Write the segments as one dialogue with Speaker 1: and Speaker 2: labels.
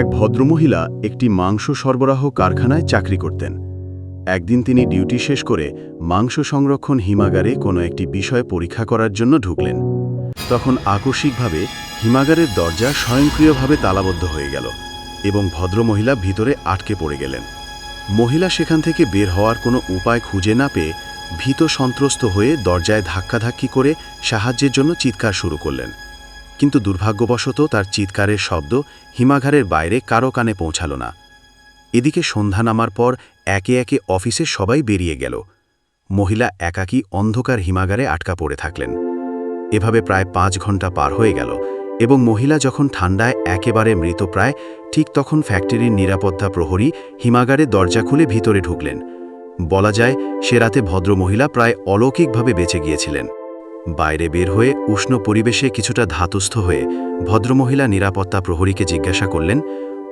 Speaker 1: এক ভদ্রমহিলা একটি মাংস সরবরাহ কারখানায় চাকরি করতেন। একদিন তিনি ডিউটি শেষ করে মাংস সংরক্ষণ হিমাগারে কোনো একটি বিষয় পরীক্ষা করার জন্য ঢুকলেন। তখন আকস্মিকভাবে হিমাগারের দরজা স্বয়ংক্রিয়ভাবে তালাবদ্ধ হয়ে গেল এবং ভদ্রমহিলা ভিতরে আটকে পড়ে গেলেন। মহিলা সেখান থেকে বের হওয়ার কোনো উপায় খুঁজে না পেয়ে ভীত সন্ত্রস্ত হয়ে দরজায় ধাক্কাধাক্কি করে সাহায্যের জন্য চিৎকার শুরু করলেন। কিন্তু দুর্ভাগ্যবশত তার চিৎকারের শব্দ হিমাগারের বাইরে কারও কানে পৌঁছাল না। এদিকে সন্ধ্যা নামার পর একে একে অফিসে সবাই বেরিয়ে গেল। মহিলা একাকী অন্ধকার হিমাগারে আটকা পড়ে থাকলেন। এভাবে প্রায় পাঁচ ঘণ্টা পার হয়ে গেল এবং মহিলা যখন ঠান্ডায় একেবারে মৃতপ্রায় ঠিক তখন ফ্যাক্টরির নিরাপত্তা প্রহরী হিমাগারে দরজা খুলে ভিতরে ঢুকলেন। বলা যায়, সে রাতে ভদ্রমহিলা প্রায় অলৌকিকভাবে বেঁচে গিয়েছিলেন। বাইরে বের হয়ে উষ্ণ পরিবেশে কিছুটা ধাতুস্থ হয়ে ভদ্রমহিলা নিরাপত্তা প্রহরীকে জিজ্ঞাসা করলেন,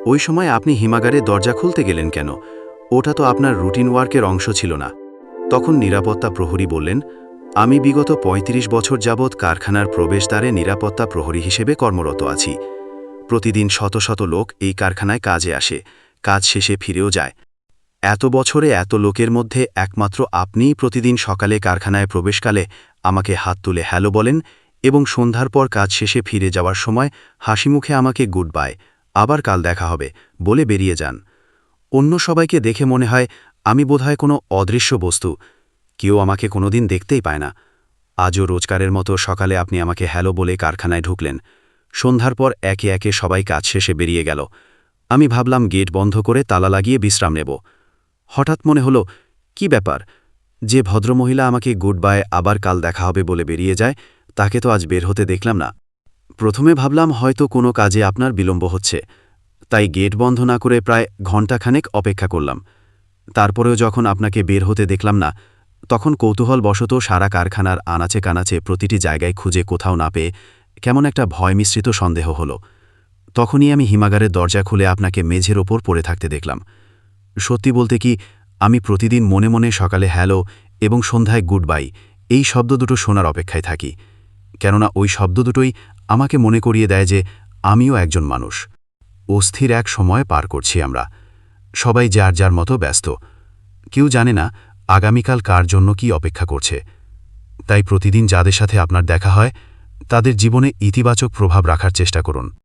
Speaker 1: ওই সময় আপনি হিমাগারে দরজা খুলতে গেলেন কেন? ওটা তো আপনার রুটিন ওয়ার্কের অংশ ছিল না। তখন নিরাপত্তা প্রহরী বললেন, আমি বিগত ৩৫ বছর যাবৎ কারখানার প্রবেশদ্বারে নিরাপত্তা প্রহরী হিসেবে কর্মরত আছি। প্রতিদিন শত শত লোক এই কারখানায় কাজে আসে, কাজ শেষে ফিরেও যায়। এত বছরে এত লোকের মধ্যে একমাত্র আপনিই প্রতিদিন সকালে কারখানায় প্রবেশকালে আমাকে হাত তুলে হ্যালো বলেন এবং সন্ধ্যার পর কাজ শেষে ফিরে যাওয়ার সময় হাসিমুখে আমাকে গুড বাই আবার কাল দেখা হবে বলে বেরিয়ে যান। অন্য সবাইকে দেখে মনে হয় আমি বোধহয় কোনো অদৃশ্য বস্তু। কেউ আমাকে কোনোদিন দেখতেই পায় না। আজও রোজকারের মতো সকালে আপনি আমাকে হ্যালো বলে কারখানায় ঢুকলেন। সন্ধ্যার পর একে একে সবাই কাজ শেষে বেরিয়ে গেল। আমি ভাবলাম গেট বন্ধ করে তালা লাগিয়ে বিশ্রাম নেব। হঠাৎ মনে হলো, কি ব্যাপার? যে ভদ্রমহিলা আমাকে গুড বাই আবার কাল দেখা হবে বলে বেরিয়ে যায়, তাকে তো আজ বের হতে দেখলাম না। প্রথমে ভাবলাম হয়তো কোনো কাজে আপনার বিলম্ব হচ্ছে। তাই গেট বন্ধ না করে প্রায় ঘণ্টাখানেক অপেক্ষা করলাম। তারপরেও যখন আপনাকে বের হতে দেখলাম না, তখন কৌতূহলবশত সারা কারখানার আনাচে কানাচে প্রতিটি জায়গায় খুঁজে কোথাও না পেয়ে কেমন একটা ভয় মিশ্রিত সন্দেহ হলো। তখনই আমি হিমাগারের দরজা খুলে আপনাকে মেঝের ওপর পড়ে থাকতে দেখলাম। সত্যি বলতে কি, আমি প্রতিদিন মনে মনে সকালে হ্যালো এবং সন্ধ্যায় গুড বাই এই শব্দ দুটো শোনার অপেক্ষায় থাকি। কেননা ওই শব্দ দুটোই আমাকে মনে করিয়ে দেয় যে, আমিও একজন মানুষ। অস্থির এক সময় পার করছি আমরা। সবাই যার যার মতো ব্যস্ত। কেউ জানে না আগামীকাল কার জন্য কি অপেক্ষা করছে। তাই প্রতিদিন যাদের সাথে আপনার দেখা হয়, তাদের জীবনে ইতিবাচক প্রভাব রাখার চেষ্টা করুন।